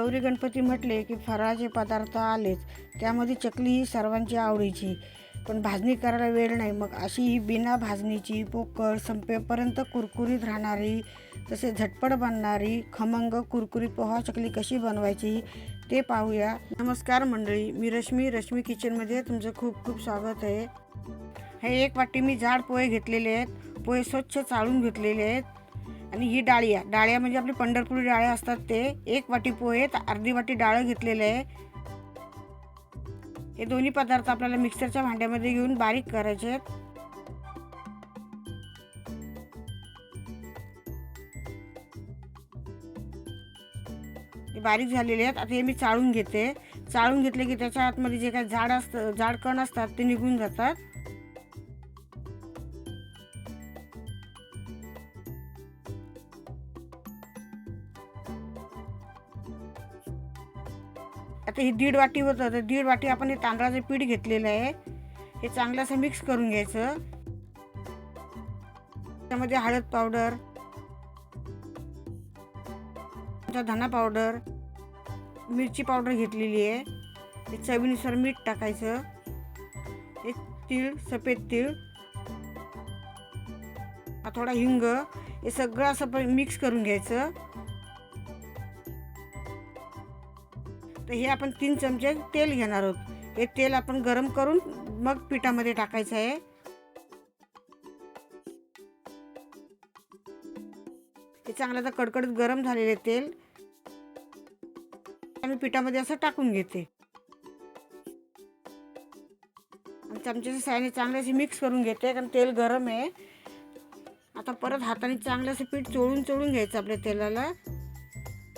गौरी गणपती म्हटले की फराळाचे पदार्थ आलेच त्यामध्ये चकली ही सर्वांची आवडीची. पण भाजणी करायला वेळ नाही मग अशी ही बिना भाजणीची पोकळ संपेपर्यंत कुरकुरीत राहणारी तसे झटपट बनणारी खमंग कुरकुरीत पोहा चकली कशी बनवायची ते पाहूया. नमस्कार मंडळी मी रश्मी रश्मी किचनमध्ये तुमचं खूप खूप स्वागत आहे. हे एक वाटी मी जाड पोहे घेतलेले आहेत. पोहे स्वच्छ चाळून घेतलेले आहेत. आणि ही डाळिया डाळ्या म्हणजे आपली पंढरपुरी डाळ्या असतात ते. एक वाटी पोहे तर अर्धी वाटी डाळं घेतलेलं आहे. हे दोन्ही पदार्थ आपल्याला मिक्सरच्या भांड्यामध्ये घेऊन बारीक करायचे आहेत. हे बारीक झालेले आहेत. आता हे मी चाळून घेते. चाळून घेतले की त्याच्या आतमध्ये जे काही झाड असतं झाड कण असतात ते निघून जातात. आता ही दीड वाटी होतं तर दीड वाटी आपण हे तांदळाचं पीठ घेतलेलं आहे. हे चांगलं असं मिक्स करून घ्यायचं. त्यामध्ये हळद पावडर धना पावडर मिरची पावडर घेतलेली आहे. हे चवीनुसार मीठ टाकायचं. हे तीळ सफेद तीळ हा थोडा हिंग हे सगळं असं मिक्स करून घ्यायचं. तर हे आपण तीन चमचे तेल घेणार आहोत. हे तेल आपण गरम करून मग पिठामध्ये टाकायचं आहे. हे चांगलं तर कडकडीत गरम झालेले तेल. आम्ही पिठामध्ये असं टाकून घेते. आणि चमच्याच्या साहाय्याने चांगले असे मिक्स करून घेते कारण तेल गरम आहे. आता परत हाताने चांगलं असं पीठ चोळून चोळून घ्यायचं आपल्या तेलाला.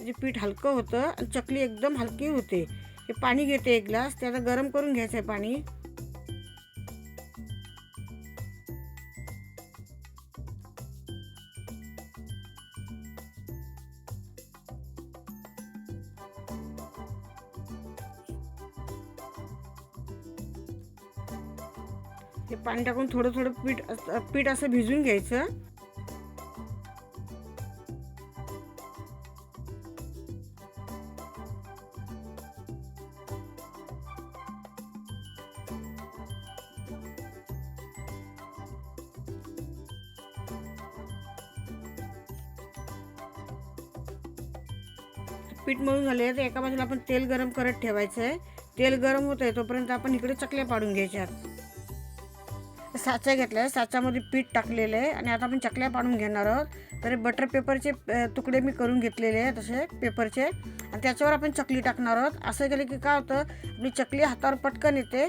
म्हणजे पीठ हलकं होतं आणि चकली एकदम हलकी होते. हे पाणी घेते एक ग्लास ते आता गरम करून घ्यायचं आहे पाणी. हे पाणी टाकून थोडं थोडं पीठ पीठ असं भिजून घ्यायचं. पीठ मळून झाले तर एका बाजूला आपण तेल गरम करत ठेवायचं आहे तेल गरम होत आहे तोपर्यंत आपण इकडे चकल्या पाडून घ्यायच्यात. साचा घेतला आहे साच्यामध्ये पीठ टाकलेलं आहे. आणि आता आपण चकल्या पाडून घेणार आहोत. तर बटर पेपरचे तुकडे मी करून घेतलेले आहे तसे पेपरचे आणि त्याच्यावर आपण चकली टाकणार आहोत. असं केलं की काय होतं? आपली चकली हातावर पटकन येते.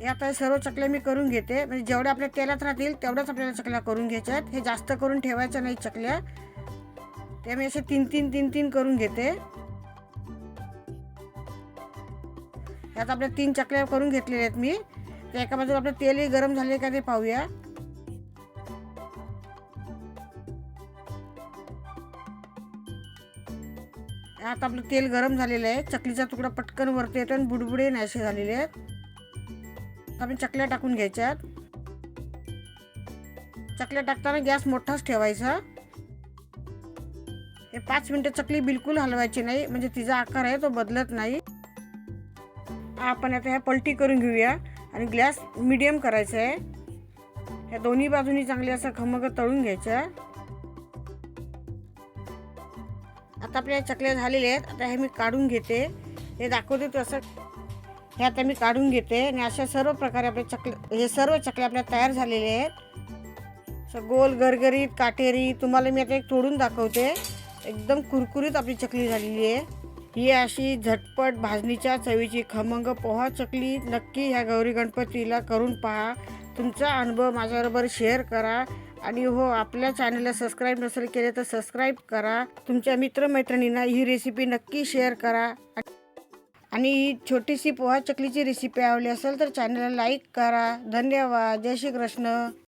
हे आता सर्व चकल्या मी करून घेते. म्हणजे जेवढ्या आपल्या तेलात राहतील तेवढ्याच आपल्याला चकल्या करून घ्यायच्या आहेत हे जास्त करून ठेवायच्या नाही चकल्या. ते मी असे तीन तीन तीन तीन करून घेते. यात आपल्या तीन चकल्या करून घेतलेल्या आहेत मी. तर एका बाजूला आपलं तेलही गरम झाले का ते पाहूया. आता आपलं तेल गरम झालेलं आहे. चकलीचा तुकडा पटकन वरती येतो आणि बुडबुडे नाहीसे झालेले आहेत. आपण चकल्या टाकून घ्यायच्यात. चकल्या टाकताना गॅस मोठाच ठेवायचा. हे पाच मिनटं चकली बिलकुल हलवायची नाही म्हणजे तिचा आकार आहे तो बदलत नाही. आपण आता ह्या पलटी करून घेऊया आणि गॅस मिडियम करायचा आहे. ह्या दोन्ही बाजूनी चांगले असं खमग तळून घ्यायच्या. आता आपल्या चकल्या झालेल्या आहेत. आता हे मी काढून घेते. हे दाखवते तसं. हे आता मी काढून घेते आणि अशा सर्व प्रकारे आपले चकले हे सर्व चकले आपल्या तयार झालेले आहेत. असं गोल गरगरीत काटेरी तुम्हाला मी आता एक तोडून दाखवते. एकदम कुरकुरीत आपली चकली झालेली आहे. ही अशी झटपट भाजणीच्या चवीची खमंग पोहा चकली. नक्की ह्या गौरी गणपतीला करून पहा. तुमचा अनुभव माझ्याबरोबर शेअर करा. आणि हो आपल्या चॅनलला सबस्क्राईब नसेल केले तर सबस्क्राईब करा. तुमच्या मित्रमैत्रिणींना ही रेसिपी नक्की शेअर करा. आणि ही छोटीशी पोहा चकलीची रेसिपी आवडली असेल तर चॅनलला लाईक करा. धन्यवाद. जय श्री कृष्ण